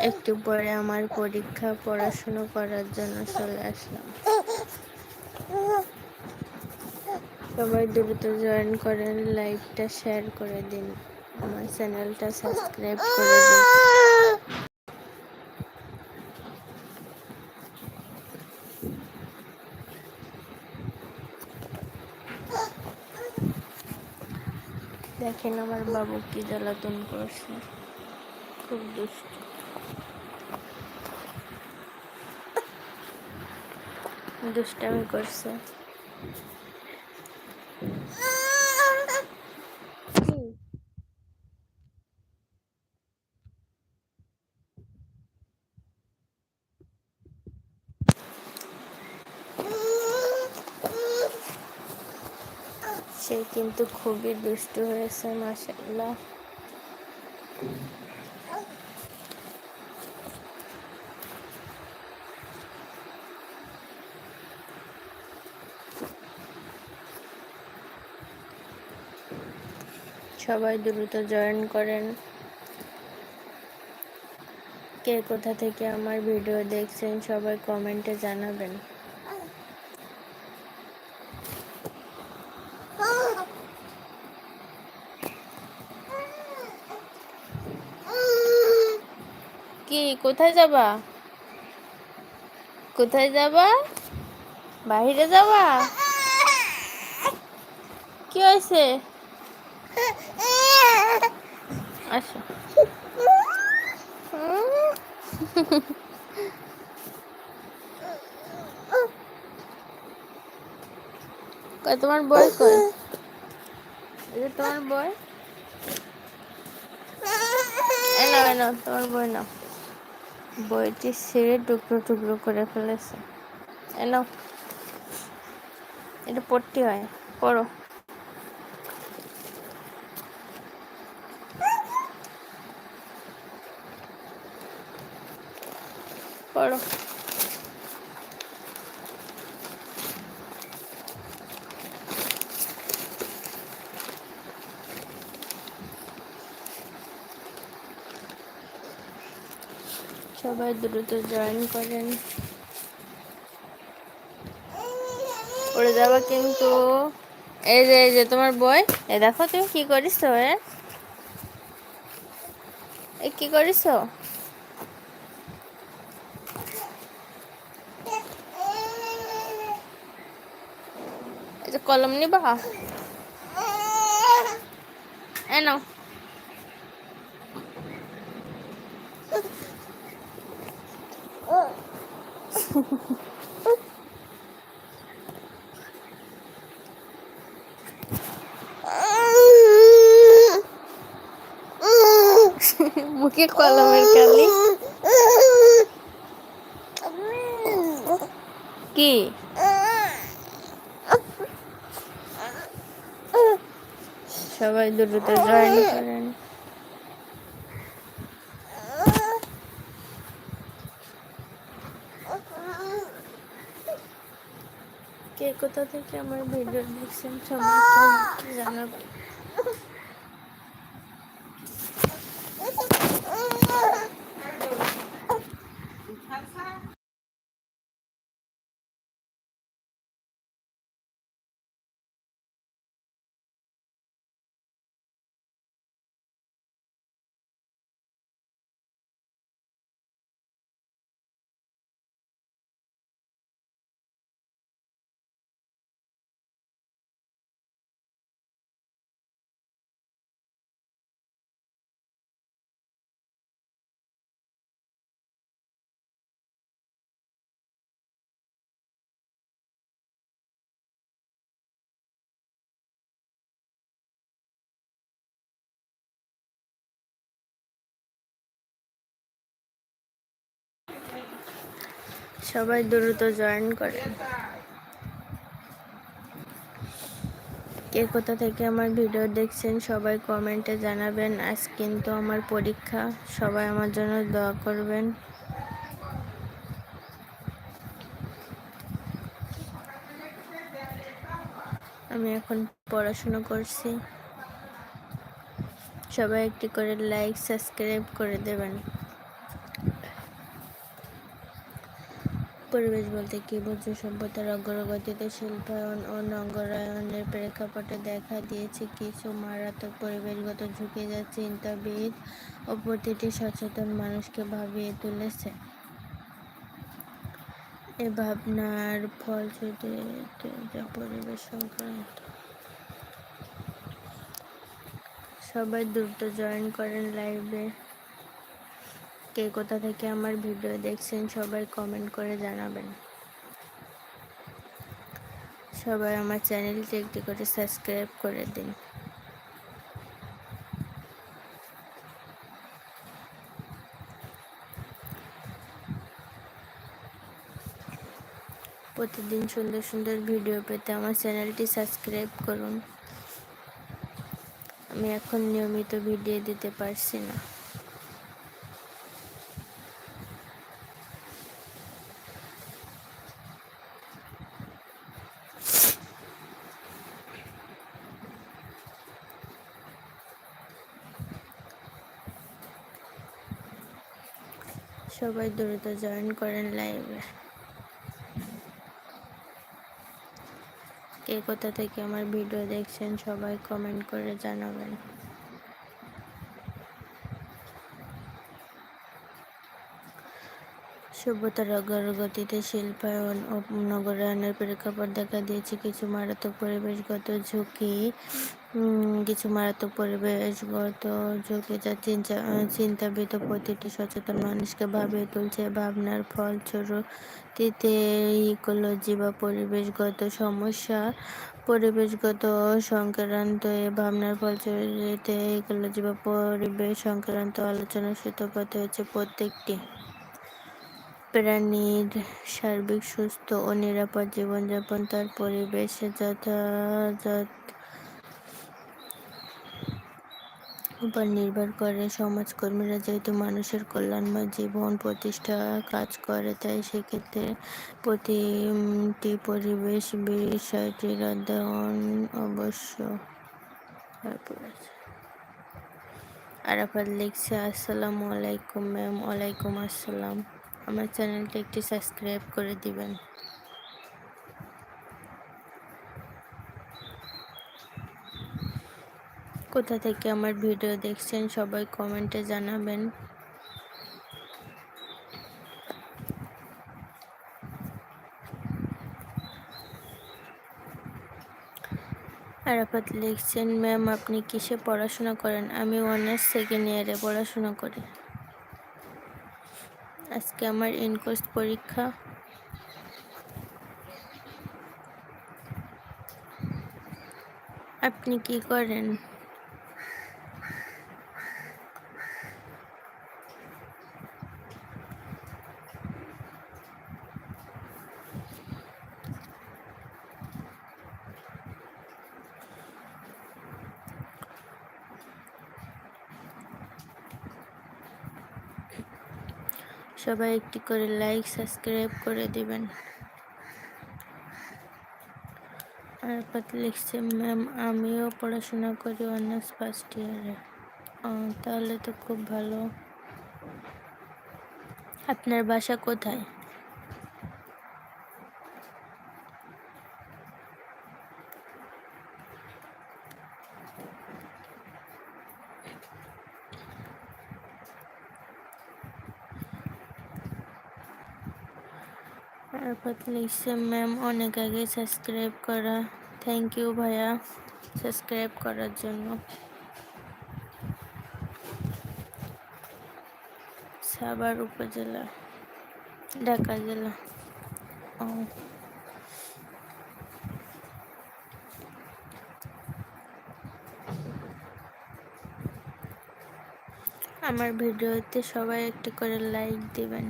একটু পরে আমার পরীক্ষা পড়াশুনো করার জন্য চলে আসলাম। সবাই দ্রুত জয়েন করেন লাইভটা শেয়ার করে দিন, আমার চ্যানেলটা সাবস্ক্রাইব করে দিন। দেখেন আমার বাবু কি জ্বালাতন করছে। খুব দুষ্ট। দুষ্টামি করছে। সে কিন্তু খুবই দুষ্টু হয়েছে মাসাল্লাহ সবাই দ্রুত জয়েন করেন। কে কোথা থেকে আমার ভিডিও দেখছেন, সবাই কমেন্টে জানাবেন। কি, কোথায় যাবা? কোথায় যাবা? বাইরে যাবা? কি হয়েছে? আসো। তোমার বই কই? এটা তোমার এনো এনো তোমার বই নাও। বইটি ছিঁড়ে টুকরো টুকরো করে ফেলেছে। এনো এটা পড়তে হয়, পড়ো। পড়ো সবাই দ্রুত জয়েন করেন। পড়ে যাবা কিন্তু। এই যে এই যে, তোমার বই। এ দেখো, তুমি কি করিস এ কি করিস এই যে কলম নিবা এ নাও মুখে কলমের কালি কি সবাই দ্রুত জয়েন করেন। কে কোথা থেকে আমার ভিডিও দেখছেন সবাই জানাবেন। সবাই দ্রুত জয়েন করে। কে কোথা থেকে আমার ভিডিও দেখছেন সবাই কমেন্টে জানাবেন। আজ কিন্তু আমার পরীক্ষা। সবাই আমার জন্য দোয়া করবেন। আমি এখন পড়াশুনো করছি। সবাই একটি করে লাইক সাবস্ক্রাইব করে দেবেন। পরিবেশ বলতে কি? বোঝো সভ্যতার অগ্রগতিতে শিল্পায়ন ও নগরায়নের প্রেক্ষাপটে দেখা দিয়েছে কিছু মারাত্মক পরিবেশগত ঝুঁকি যা চিন্তাবিদ ও প্রতিটি সচেতন মানুষকে ভাবিয়ে তুলেছে। এ ভাবনার যা পরিবেশ সংক্রান্ত। সবাই দ্রুত জয়েন করেন লাইভে কে কোথা থেকে আমার ভিডিও দেখছেন সবাই কমেন্ট করে জানাবেন। সবাই আমার চ্যানেলটি একটি করে সাবস্ক্রাইব করে দিন। প্রতিদিন সুন্দর সুন্দর ভিডিও পেতে আমার চ্যানেলটি সাবস্ক্রাইব করুন। আমি এখন নিয়মিত ভিডিও দিতে পারছি না। সবাই দ্রুত জয়েন করেন লাইভে কে কোথা থেকে আমার ভিডিও দেখছেন সবাই কমেন্ট করে জানাবেন। সভ্যতার অগ্রগতিতে শিল্পায়ন ও নগরায়নের প্রেক্ষাপট দেখা দিয়েছে, কিছু মারাত্মক পরিবেশগত ঝুঁকি কিছু মারাত্মক পরিবেশগত চিন্তা, চিন্তাবিত প্রতিটি সচেতন মানুষকে ভাবিয়ে তুলছে। ভাবনার ফলশ্রুতিতে ইকোলজি বা পরিবেশগত সমস্যা, পরিবেশগত সংক্রান্ত এ ভাবনার ফলশ্রুতিতে ইকোলজি বা পরিবেশ সংক্রান্ত আলোচনার সূত্রপাত হয়েছে প্রত্যেকটি প্রাণীর সার্বিক, সুস্থ ও নিরাপদ জীবনযাপন। তার পরিবেশে যথাযথ উপর নির্ভর করে সমাজকর্মীরা যেহেতু মানুষের কল্যাণময় জীবন, প্রতিষ্ঠা, কাজ করে, তাই সেক্ষেত্রে প্রতিটি পরিবেশ বিষয়টির অধ্যয়ন অবশ্য আরাফাত লিখছে, আসসালামু আলাইকুম ম্যাম, ওয়ালাইকুম আসসালাম। আমার চ্যানেলটি একটি সাবস্ক্রাইব করে দিবেন। কোথা থেকে আমার ভিডিও দেখছেন সবাই কমেন্টে জানাবেন। আরাফাত লিখছেন, ম্যাম, আপনি কিসে পড়াশোনা করেন? আমি অনার্স সেকেন্ড ইয়ারে পড়াশোনা করি। আজকে আমার ইনকোর্স পরীক্ষা। আপনি কি করেন? সবাই একটি করে লাইক সাবস্ক্রাইব করে দেবেন। আর পাত লিখছে ম্যাম আমিও পড়াশোনা করি অনার্স ফার্স্ট ইয়ারে তাহলে তো খুব ভালো। আপনার বাসা কোথায়? আরফাত লিখছে ম্যাম, অনেক আগে সাবস্ক্রাইব করা। থ্যাংক ইউ ভাইয়া, সাবস্ক্রাইব করার জন্য। সাভার উপজেলা, ঢাকা জেলা। ও। আমার ভিডিওতে সবাই একটি করে লাইক দিবেন।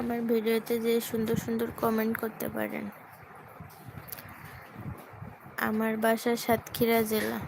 আমার ভিডিওতে যে সুন্দর সুন্দর কমেন্ট করতে পারেন। আমার বাসা সাতক্ষীরা জেলা।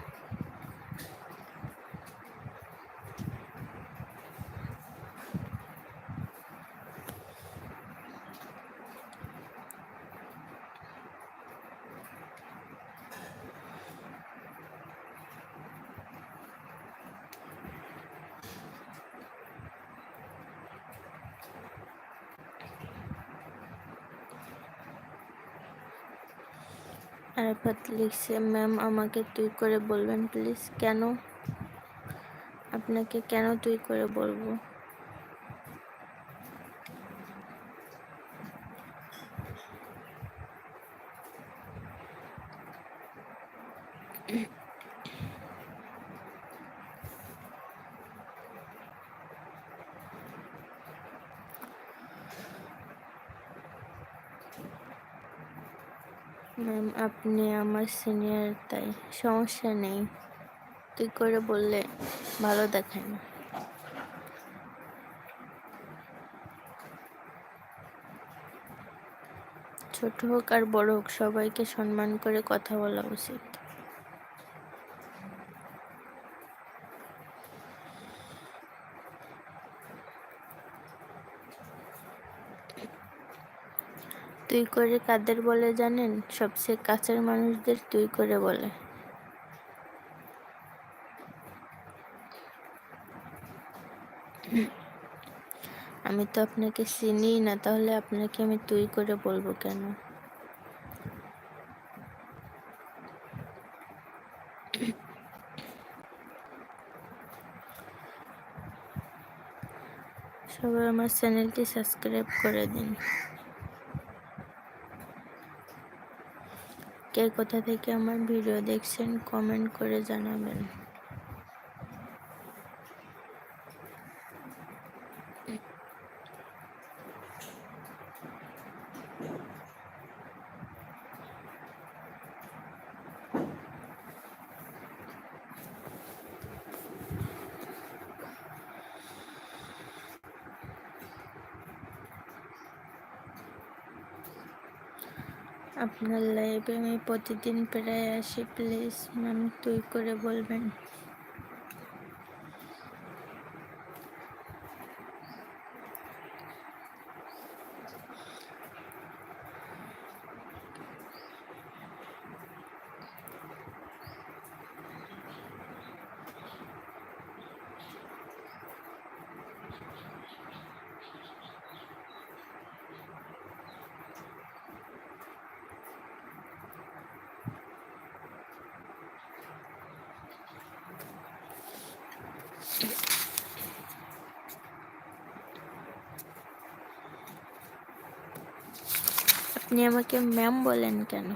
আরাফাত লিখছে ম্যাম আমাকে তুই করে বলবেন প্লিজ কেন? আপনাকে কেন তুই করে বলব ম্যাম আপনি আমার সিনিয়র তাই সমস্যা নেই। তুই করে বললে? ভালো দেখেন। ছোট হোক আর বড় হোক, সবাইকে সম্মান করে কথা বলা উচিত। তুই করে কাদের বলে জানেন? সবচেয়ে কাছের মানুষদের তুই করে বলে। আমি তো আপনাকে চিনি না, তাহলে আপনাকে আমি তুই করে বলব কেন? সবাই আমার চ্যানেলটি সাবস্ক্রাইব করে দিন। কে কোথা থেকে আমার ভিডিও দেখছেন কমেন্ট করে জানাবেন। আপনার লাইভে আমি প্রতিদিন প্রায় আসি প্লিজ ম্যাম তুই করে বলবেন। আপনি আমাকে ম্যাম বলেন কেন?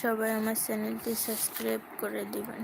সবাই আমার চ্যানেলটি সাবস্ক্রাইব করে দিবেন।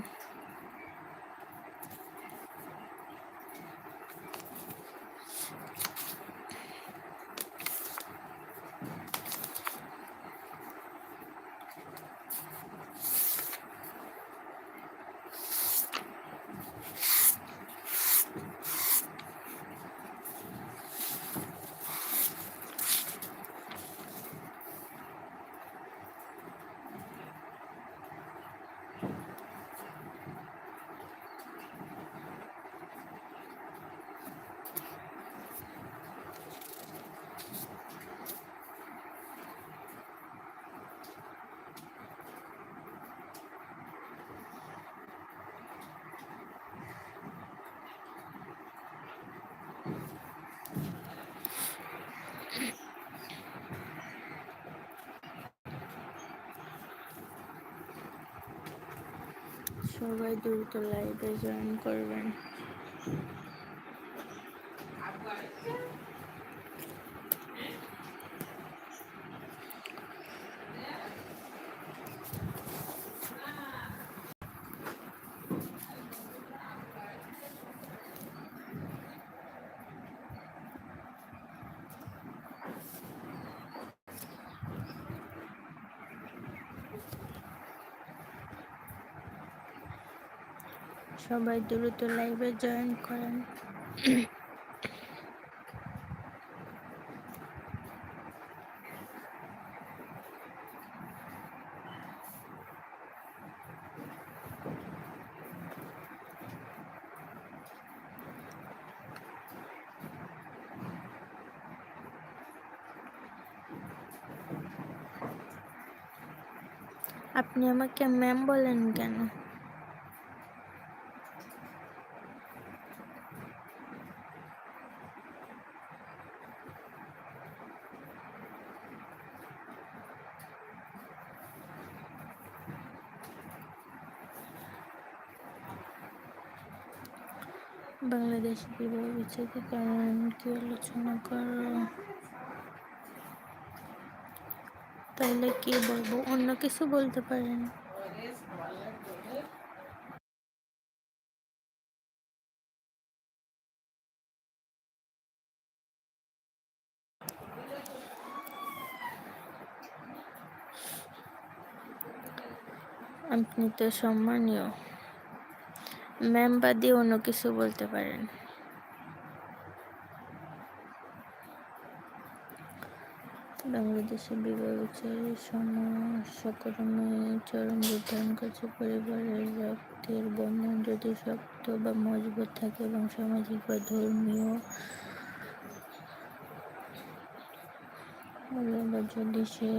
সবাই দ্রুত লাইভে জয়েন করবেন। সবাই দ্রুত লাইভে জয়েন করেন। আপনি আমাকে ম্যাম বলেন কেন? বাংলাদেশ বিবাহ বিচ্ছেদের কারণ কি আলোচনা করো? তাহলে কি বলব? অন্য কিছু বলতে পারেন। আপনি তো সম্মানীয়। ম্যাম বাদে অন্য কিছু বলতে পারেন। বাংলাদেশে বিবাহ বিচারের সমস্যাক্রমে চরম রূপ ধারণ করছে পরিবারের রক্তের বন্ধন যদি শক্ত বা মজবুত থাকে এবং সামাজিক বা ধর্মীয় যদি সে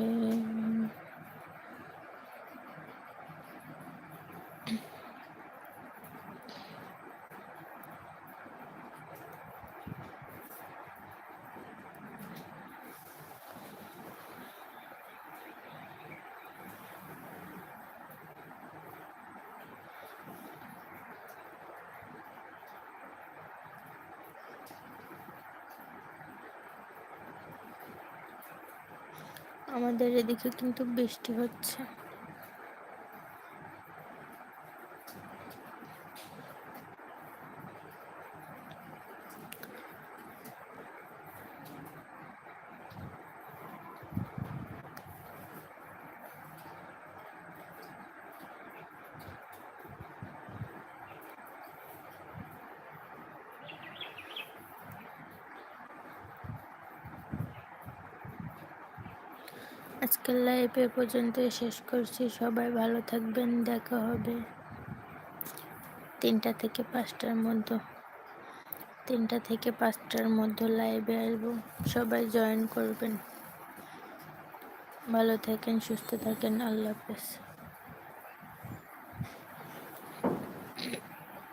আমাদের এদিকে কিন্তু বৃষ্টি হচ্ছে। আজকের লাইভ এ পর্যন্ত শেষ করছি। সবাই ভালো থাকবেন। দেখা হবে তিনটা থেকে পাঁচটার মধ্যে। তিনটা থেকে পাঁচটার মধ্যে লাইভে আসব। সবাই জয়েন করবেন। ভালো থাকেন, সুস্থ থাকেন। আল্লাহ হাফেজ।